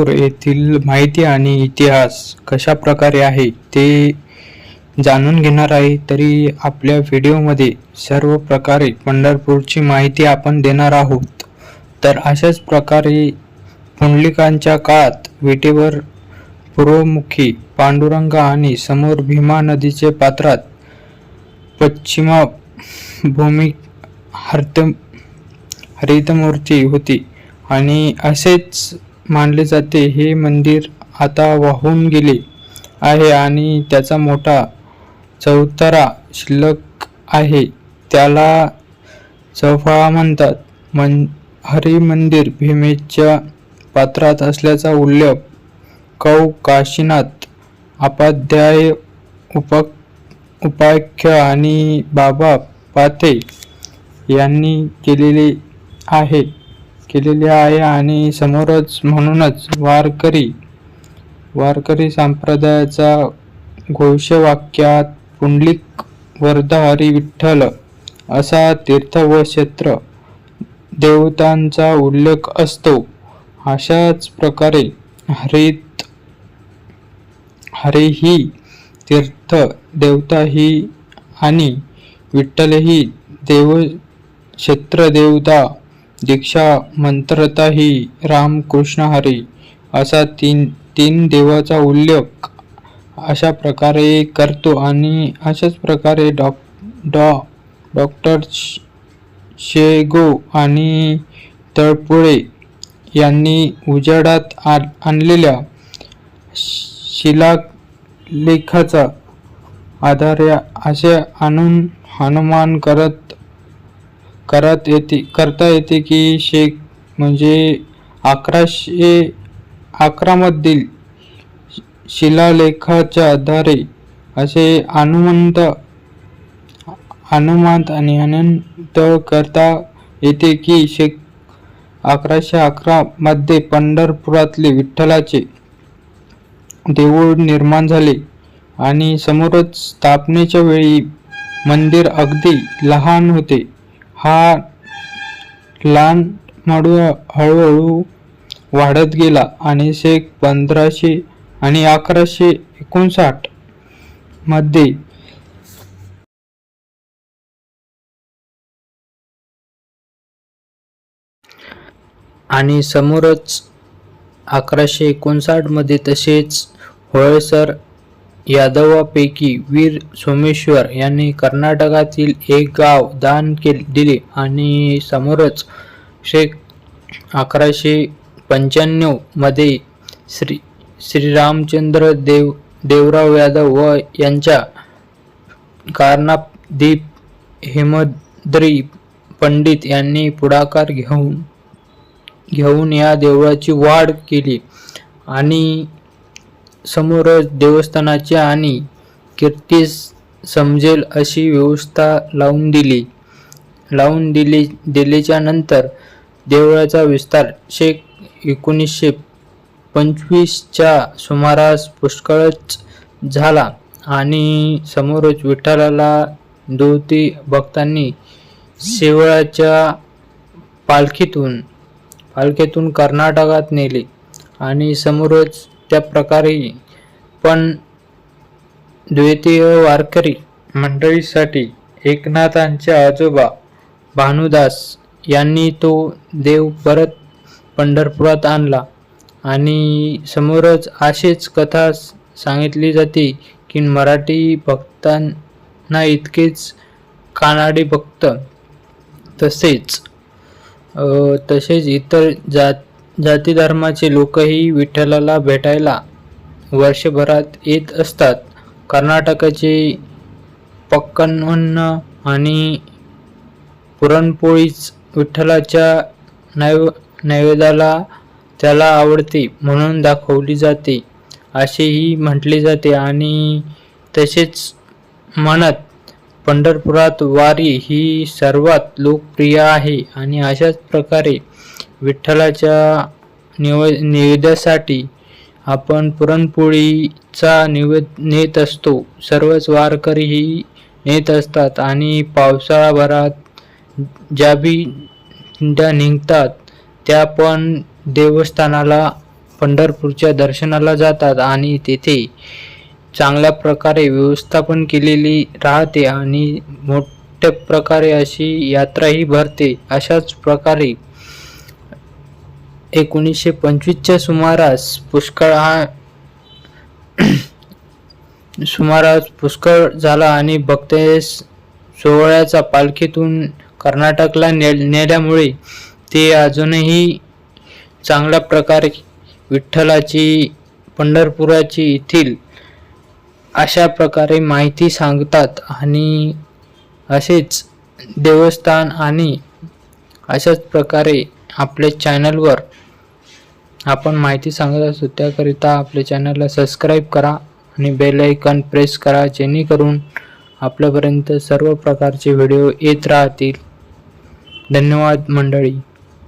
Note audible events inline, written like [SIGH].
येथील माहिती आणि इतिहास कशा प्रकारे आहे ते जाणून घेणार आहे. तरी आपल्या व्हिडिओमध्ये सर्व प्रकारे पंढरपूरची माहिती आपण देणार आहोत. तर अशाच प्रकारे पुंडलिकांच्या काळात विटेवर पूर्वमुखी पांडुरंग आणि समोर भीमा नदीचे पात्रात पश्चिमा भूमी हर्त हरितमूर्ती होती. आणि असेच मानले जाते. हे मंदिर आता वाहून गेले आहे आणि त्याचा मोठा चौतारा शिल्लक आहे. त्याला चौफाळा म्हणतात. मन हरी मंदिर भीमेच्या पात्रात असल्याचा उल्लेख कौ काशीनाथ उपाध्याय उप उपाख्य आणि बाबा पाथे यांनी केलेले आहे. केलेली आहे आणि समोरच म्हणूनच वारकरी वारकरी संप्रदायाचा घोषवाक्यात पुंडलिक वर्धहरी विठ्ठल असा तीर्थ व क्षेत्र देवतांचा उल्लेख असतो. अशाच प्रकारे हरित हरे ही तीर्थ देवता ही आणि विठ्ठल ही देव क्षेत्र देवता दीक्षा मंत्रता ही रामकृष्ण हरी असा तीन तीन देवाचा उल्लेख अशा प्रकारे करतो आणि अशाच प्रकारे डॉक डॉ डॉक्टर शेगो आणि तळपुळे यांनी उजाडात आ आणलेल्या शिलालेखाचा आधार या असे आणून हनुमान करत करत येते करता येते की शेख म्हणजे अकराशे अकरामधील शिलालेखाच्या आधारे असे अनुमंत अनुमत आणि अनंत करता येते की शेख अकराशे अकरामध्ये पंढरपुरातले विठ्ठलाचे देऊळ निर्माण झाले आणि समोरच स्थापनेच्या वेळी मंदिर अगदी लहान होते. हा लहान माडू हळूहळू वाढत गेला आणि शेख पंधराशे आणि अकराशे एकोणसाठमध्ये आणि समोरच अकराशे एकोणसाठमध्ये तसेच होळसर यादवापैकी वीर सोमेश्वर यांनी कर्नाटकातील एक गाव दान के दिले आणि समोरच शेख अकराशे पंच्याण्णवमध्ये श्री श्रीरामचंद्र देव देवराव यादव व यांच्या कारनापदीप हेमद्री पंडित यांनी पुढाकार घेऊन घेऊन या देवळाची वाढ केली आणि समोरच देवस्थानाची आणि कीर्तीस समजेल अशी व्यवस्था लावून दिली. लावून दिली दिल्याच्या नंतर देवळाचा विस्तार शेख एकोणीसशे पंचवीसच्या सुमारास पुष्कळच झाला आणि समोरच विठ्ठलाला दोती भक्तांनी शेवळाच्या पालखीतून पालखीतून कर्नाटकात नेले आणि समोरच त्या प्रकारे पण द्वितीय वारकरी मंडळीसाठी एकनाथांचे आजोबा भानुदास यांनी तो देव परत पंढरपुरात आणला. आणि समोरच अशीच कथा सांगितली जाते की मराठी भक्तांना इतकेच कानाडी भक्त तसेच तसेच इतर जात जाती धर्माचे लोकही विठ्ठलाला भेटायला वर्षभरात येत असतात. कर्नाटकाचे पक्कनवन्न आणि पुरणपोळीच विठ्ठलाच्या नैव नैवेद्याला त्याला आवडते म्हणून दाखवली जाते. असेही म्हटले जाते आणि तसेच म्हणत पंढरपुरात वारी ही सर्वात लोकप्रिय आहे आणि अशाच प्रकारे विठ्ठलाच्या निव निवेद्यासाठी आपण पुरणपोळीचा निवेद नेत असतो. सर्वच वारकरीही नेत असतात आणि पावसाळाभरात ज्या बी निघतात त्या पण देवस्थानाला पंढरपूरच्या दर्शनाला जातात आणि तेथे चांगल्या प्रकारे व्यवस्थापन केलेली राहते आणि मोठ्या प्रकारे अशी यात्राही भरते. अशाच प्रकारे एकोणीसशे पंचवीसच्या सुमारास पुष्कळ हा [CLEARS THROAT] सुमारास पुष्कळ झाला आणि भक्तेस सोहळ्याचा पालखीतून कर्नाटकला ने नेल्यामुळे ते अजूनही चांगल्या प्रकारे विठ्ठलाची पंढरपुराची येथील अशा प्रकारे माहिती सांगतात आणि असेच देवस्थान आणि अशाच प्रकारे आपल्या चॅनलवर आपण माहिती सांगत असू त्याकरिता आपल्या चॅनलला सबस्क्राईब करा आणि बेल आयकॉन प्रेस करा जेणेकरून आपल्यापर्यंत सर्व प्रकारचे व्हिडिओ येत राहतील. धन्यवाद मंडळी.